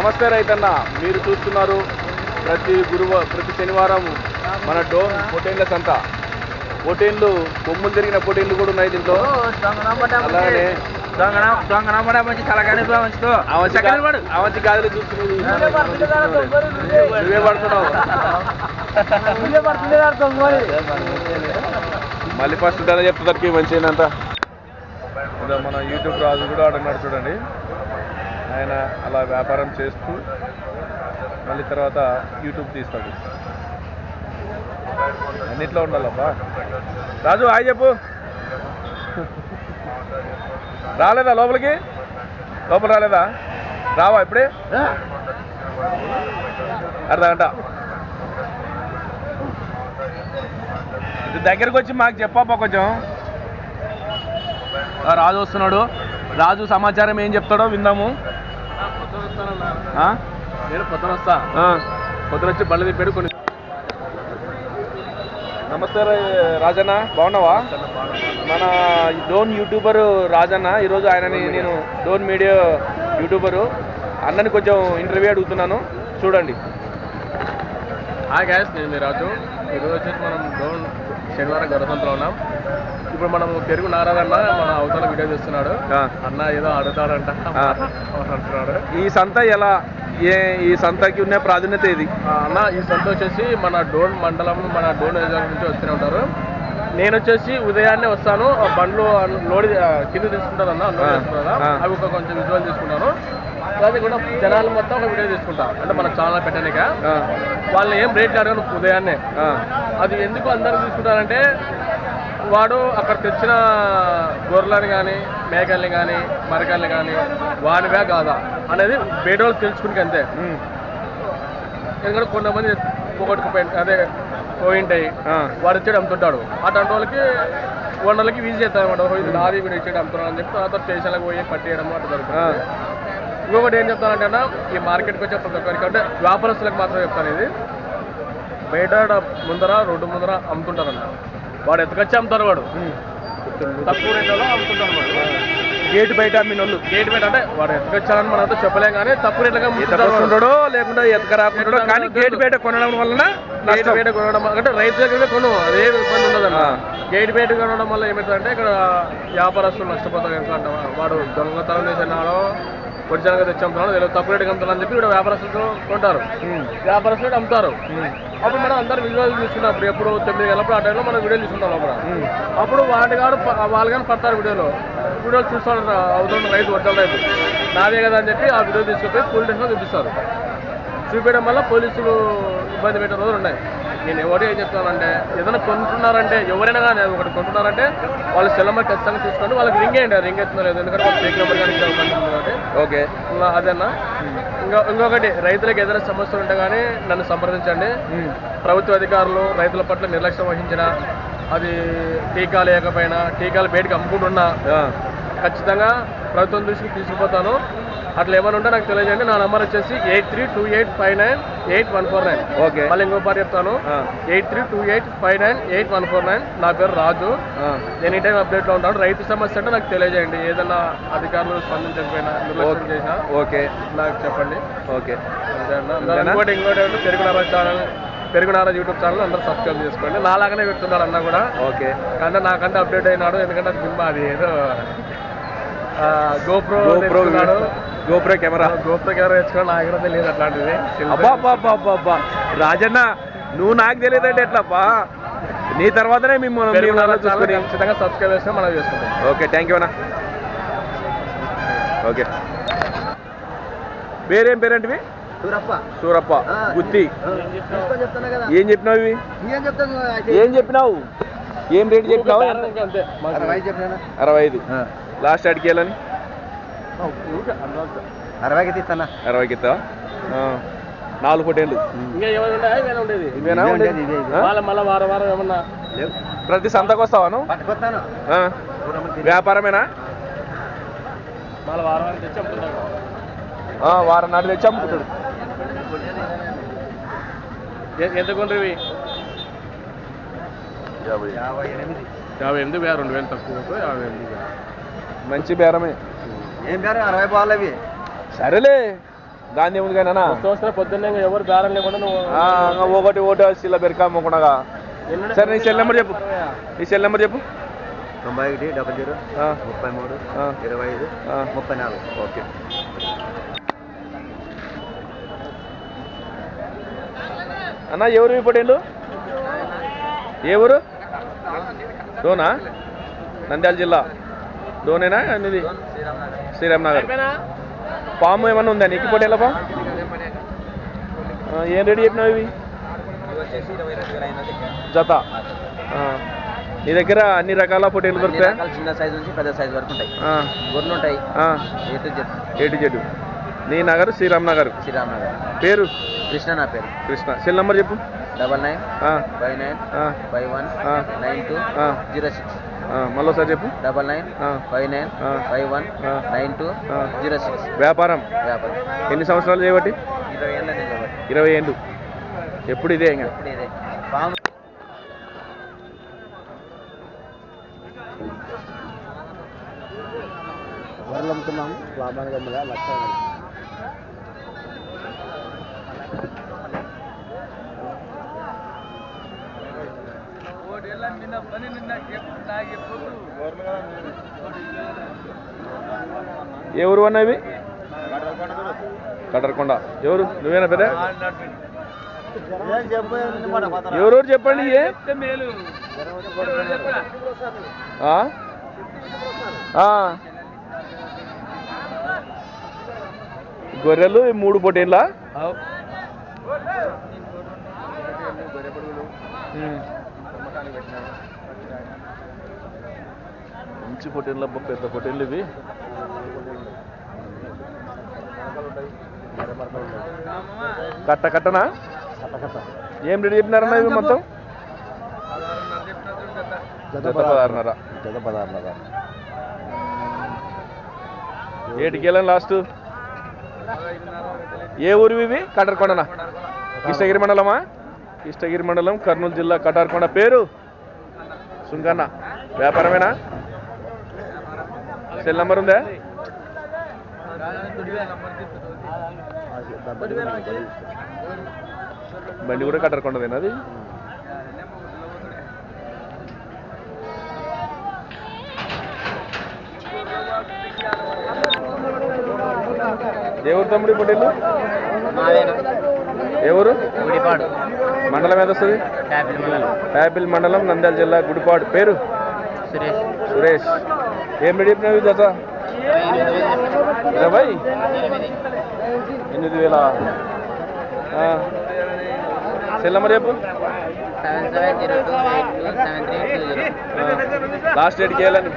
నమస్తే రైతన్న మీరు చూస్తున్నారు ప్రతి గురువ ప్రతి శనివారం మన డోన్ పొటేన్ల సంత. పొటేన్లు కొమ్ములు తిరిగిన పొటేన్లు కూడా ఉన్నాయి దీంట్లో. అలాగే అవంతి గాజులు నువ్వే పడుతున్నావు. మళ్ళీ ఫస్ట్ ధర చెప్తానికి మంచిగా మన యూట్యూబ్ రాజు కూడా ఆడున్నాడు చూడండి. ఆయన అలా వ్యాపారం చేస్తూ మళ్ళీ తర్వాత యూట్యూబ్ తీస్తాడు. అన్నిట్లో ఉండాలబ్బా. రాజు హాయ్ చెప్పు. రాలేదా లోపలికి? లోపల రాలేదా? రావా ఇప్పుడే? అర్ధ గంట. ఇది దగ్గరకు వచ్చి మాకు చెప్పప్ప కొంచెం. రాజు వస్తున్నాడు. రాజు సమాచారం ఏం చెప్తాడో విందాము? నేను పొద్దున వస్తా. పొద్దున వచ్చి బళ్ళు తిప్పాడు కొన్ని నమస్తే రాజన్న బాగున్నావా? మన డోన్ యూట్యూబర్ రాజన్న ఈరోజు ఆయనని నేను డోన్ మీడియా యూట్యూబరు. అన్నని కొంచెం ఇంటర్వ్యూ అడుగుతున్నాను. చూడండి. హాయ్ గ్యాస్ నేను మీ రాజు. ఈరోజు వచ్చేసి మనం డోన్ శనివారం గొడవసంతలో ఉన్నాం. ఇప్పుడు మనం పెరుగు నారాదన్న మన అవతల వీడియో చేస్తున్నాడు. అన్న ఏదో అడుగుతాడంట. అంటున్నాడు. ఈ సంత ఎలా? ఏ ఈ సంతకి ఉన్న ప్రాధాన్యత ఏది? అన్న ఈ సంత వచ్చేసి మన డోన్ మండలం మన డోన్ నుంచి వస్తూనే ఉంటారు. నేను వచ్చేసి ఉదయాన్నే వస్తాను ఆ బండ్లు లోడ్ కింద తీసుకుంటారు అన్న లోడ్ ఆ. అవి ఒక కొంచెం విజువల్ తీసుకుంటాను. అది కూడా జనాలు మొత్తం ఒక వీడియో తీసుకుంటా. అంటే మన ఛానల్ పెట్టానిక. వాళ్ళు ఏం రేట్లు అడగను ఉదయాన్నే. అది ఎందుకు అందరూ తీసుకుంటారంటే వాడు అక్కడ తెచ్చిన గొర్రెలని కానీ మేకల్ని కానీ మరకల్ని కానీ వానివే కాదా అనేది బయట తెలుసుకుని అంతే. ఎందుకంటే కొంతమంది పోగొట్టుకుపోయి అదే పోయింటాయి. వాడు ఇచ్చేది అమ్ముతుంటాడు. అట్లాంటి వాళ్ళకి వండలకి ఈజీ చేస్తారు అనమాట ఇది నాది వీడు ఇచ్చేది అమ్ముతున్నాడు అని చెప్పి తర్వాత స్టేషన్లకు పోయి పట్టేయడం అట్లా జరుగుతుంది. ఇంకొకటి ఏం చెప్తానంటే అన్న ఈ మార్కెట్కి వచ్చే ప్రతి ఒక్కరికి అంటే వ్యాపారస్తులకు మాత్రం చెప్తాను ఇది. బయట ముందర రోడ్డు ముందర అమ్ముతుంటారన్న. వాడు ఎత్తుకొచ్చి అమ్ముతారు వాడు. తక్కువ రేట్లలో అమ్ముతుంటారు వాడు గేట్ బయట అమ్మినోళ్ళు గేట్ బయట అంటే వాడు ఎత్తుకొచ్చారని మనం చెప్పలేం కానీ తక్కువ రేట్లుగా. ఎత్తకొస్తుండడో లేకుండా ఎత్తకరాకుంటాడో కానీ గేట్ బయట కొనడం వలన గేట్. బయట కొనడం అంటే రైతు దగ్గర కొను అదే ఇబ్బంది ఉండదన్న. గేట్ బయట కొనడం వల్ల ఏమవుతుందంటే ఇక్కడ వ్యాపారస్తులు నష్టపోతారు ఎంత అంటే వాడు దొంగతనం చేసినాడో ఒరిజినల్గా తెచ్చి అమ్ముతున్నాడు తక్కువ రేటుకి అమ్ముతాడని చెప్పి ఇక్కడ వ్యాపారస్తులు కొంటారు వ్యాపారస్తులు అమ్ముతారు అప్పుడు మనం అందరు విజువల్ చూసుకున్నప్పుడు ఎప్పుడు తొమ్మిది గంటలప్పుడు ఆ టైంలో మనం వీడియో తీసుకుంటాం అప్పుడు. అప్పుడు వాటి కాడు వాళ్ళు కానీ పడతారు వీడియోలో. వీడియోలు చూస్తాడు అవుతున్న రైతు ఒరిజినల్ రైతు. నాదే కదా అని చెప్పి ఆ వీడియో తీసుకుపోయి పోలీస్ స్టేషన్లో చూపిస్తారు. చూపించడం వల్ల పోలీసులు ఇబ్బంది పెట్టే రోజులు ఉన్నాయి. నేను ఎవరు ఏం చెప్తానంటే ఏదైనా కొంటున్నారంటే ఎవరైనా కానీ ఒకటి కొంటున్నారంటే వాళ్ళ సెల్ నెంబర్ ఖచ్చితంగా తీసుకోండి. వాళ్ళకి రింగ్ వేయండి. ఆ రింగ్ ఎత్తున్నారు. ఎందుకంటే ఫేక్ నెంబర్ కానీ ఓకే. అదేనా? ఇంకొకటి రైతులకు ఏదైనా సమస్యలు ఉంటే కానీ నన్ను సంప్రదించండి. ప్రభుత్వ అధికారులు రైతుల పట్ల నిర్లక్ష్యం వహించిన అది టీకా లేకపోయినా టీకాలు బయటకు అమ్ముకుంటున్నా ఖచ్చితంగా ప్రభుత్వం దృష్టికి తీసుకుపోతాను. అట్లా ఏమైనా ఉంటే నాకు తెలియజేయండి. నా నెంబర్ వచ్చేసి eight three two eight five nine eight one four nine. Okay. మళ్ళీ ఇంకో పాటు చెప్తాను. Eight three two eight five nine eight one four nine. నా పేరు రాజు. ఈ టైం అప్డేట్లో ఉంటాను. రైతు సమస్య అంటే నాకు తెలియజేయండి. ఏదైనా అధికారులు స్పందించకపోయినా నిర్లక్ష్యం ఓకే. చేసినా ఓకే. నాకు చెప్పండి. ఓకే? ఇంకోటి ఇంకోటి ఏంటంటే పెరుగునారా ఛానల్ పెరుగునారా యూట్యూబ్ ఛానల్ అందరూ సబ్స్క్రైబ్ చేసుకోండి. నాలాగానే పెడుతున్నాడు అన్న కూడా. ఓకే. కానీ నాకంటే అప్డేట్ అయినాడు. ఎందుకంటే అది బింబ అది ఏదో GoPro GoPro GoPro camera. GoPro camera తెచ్చుకున్నాడు నాకు కూడా తెలియదు అట్లాంటిది. అబ్బా అబ్బా అబ్బా అబ్బా అబ్బా. రాజన్న నువ్వు నాకు తెలియదంటే ఎట్లబ్బా? నీ తర్వాతనే మేము పెరుగునారా ఛానల్ చూసుకుని ఖచ్చితంగా సబ్స్క్రైబ్ చేస్తే మనం చేసుకుంటాం. ఓకే థ్యాంక్ యూ అన్న. ఓకే. పేరేం పేరేంటివి? సూరప్ప. గుత్తి ఏం చెప్పినావు ఇవి? ఏం చెప్పినావు? ఏం రేట్ చెప్పినావు? అరవై ఐదు లాస్ట్ అడిగి వెళ్ళని ఊరికే అర్థం. అరవైకి తీస్తానా? అరవైకి నాలుగు పొటేళ్ళు ఇంకా ఏమైనా ఉండేది? ఇవేనా? వాళ్ళ మళ్ళీ వారం వారం ఏమన్నా? ప్రతి సంతకు వస్తావాను పట్టుకొస్తాను. ఆ, వ్యాపారమేనా? మళ్ళీ వారం వారం తెచ్చి ఆ, వారం నాడు తెచ్చి అమ్ముకుంటాడు ఎంత కొండ్రివి? యాభై ఎనిమిది. యాభై ఎనిమిది వేల రెండు వేలు తక్కువ. యాభై ఎనిమిది. మంచి బేరమే. ఏం పేరు? అరవై బాల్ అవి. సరేలే. గాంధీ ఉంది కానీ అన్న చూస్తే పొద్దున్నే ఇంకా ఎవరు బేరం లేకుండా నువ్వు ఆ, ఇంకా ఒకటి ఓటు ఇలా బెరకా ఎన్నడూ- సరే నీ సెల్ నెంబర్ చెప్పు. నీ సెల్ నెంబర్ చెప్పు. తొంభై ఒకటి డబల్ జీరో ఆ, ముప్పై మూడు ఆ. ఇరవై ఐదు ఆ. ముప్పై నాలుగు. ఓకే. అన్న ఎవరు పొట్టేళ్ళు ఏ ఊరు? డోనా నంద్యాల జిల్లా. డోనేనా ఇది శ్రీరామ్ నగర్ పాము ఏమన్నా ఉందా? నీకు పాము ఆ, ఏం రెడీ చెప్పినావు ఇవి? జత. నీ దగ్గర అన్ని రకాల పొట్టేళ్ళు దొరుకుతాయా? చిన్న సైజ్ నుంచి పెద్ద సైజ్ వరకు ఉంటాయి. గొర్రెలు ఉంటాయి. ఆ. A to Z. ఏటి జెడ్. నీ నగర్ శ్రీరామ్ నగర్ శ్రీరామ్ నగర్ పేరు? కృష్ణ నా పేరు. కృష్ణ. సెల్ నంబర్ చెప్పు. Double nine five nine five one. Nine two zero six. ఆ, మళ్ళీసారి చెప్పు. డబల్ నైన్ ఆ, ఫైవ్ నైన్ ఆ. ఫైవ్ వన్ ఆ. నైన్ టూ ఆ. Zero six. వ్యాపారం? వ్యాపారం. ఎన్ని సంవత్సరాలు చేయబట్టి? ఇరవై ఏళ్ళ ఇరవై ఏళ్ళు. ఎప్పుడు ఇదే ఇంకా? వరలు అమ్ముతున్నాము. లాభానికి అమ్మగా లక్ష ఏ ఊరు అన్న ఇవి కటరకొండ ఎవరు? నువ్వేనా పెద్ద? ఎవరెవరు చెప్పండి? ఏ? ఆ? ఆ. గొర్రెలు ఈ మూడు పొట్టేళ్ళ? మంచి పొట్టేళ్ళ అబ్బా, పెద్ద పొట్టేళ్ళు ఇవి. కట్ట కట్టనా? ఏం రెడీ చెప్పినారన్న ఇవి మొత్తం? జత పదహారున్నర. జత పదార్థాలు ఏటికి వెళ్ళాను లాస్ట్? ఏ ఊరు ఇవి? కటార్కొండనా? కృష్ణగిరి మండలమా? కృష్ణగిరి మండలం కర్నూలు జిల్లా కటార్కొండ. పేరు? సుంకన్న. వ్యాపారమేనా? సెల్ నంబర్ ఉందా? బండి కూడా కటార్కొండదేనా అది? ఊరు తమ్ముడు పొట్టేళ్ళు? ఏ ఊరు? గుడిపాడు. మండలం ఏది వస్తుంది? యాపిల్ మండలం నంద్యాల జిల్లా గుడిపాడు. పేరు? సురేష్. సురేష్. ఏం రెడీ చెప్పినావు జత? ఇరవై? ఎనిమిది వేల. సెల్ జీరో లాస్ట్ డేట్కి ఐదు.